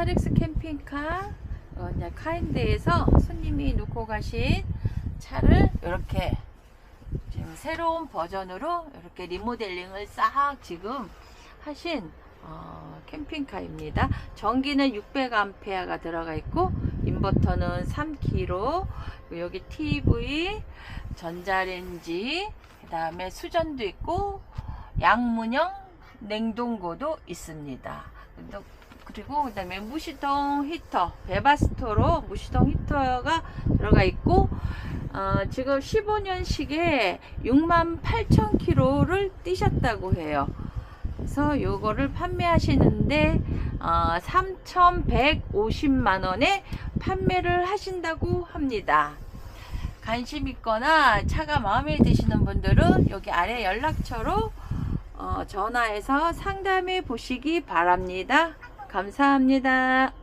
스타렉스 캠핑카 어, 카인드에서 손님이 놓고 가신 차를 이렇게 지금 새로운 버전으로 이렇게 리모델링을 싹 지금 하신 어, 캠핑카입니다. 전기는 600A가 들어가 있고 인버터는 3kg 여기 TV 전자레인지 그 다음에 수전도 있고 양문형 냉동고도 있습니다. 그리고- 그리고 그 다음에 무시동 히터 베바스토로 무시동 히터가 들어가 있고 어, 지금 15년식에 6만 8천 킬로를 뛰셨다고 해요. 그래서 요거를 판매하시는데 어, 3,150만 원에 판매를 하신다고 합니다. 관심 있거나 차가 마음에 드시는 분들은 여기 아래 연락처로 어, 전화해서 상담해 보시기 바랍니다. 감사합니다.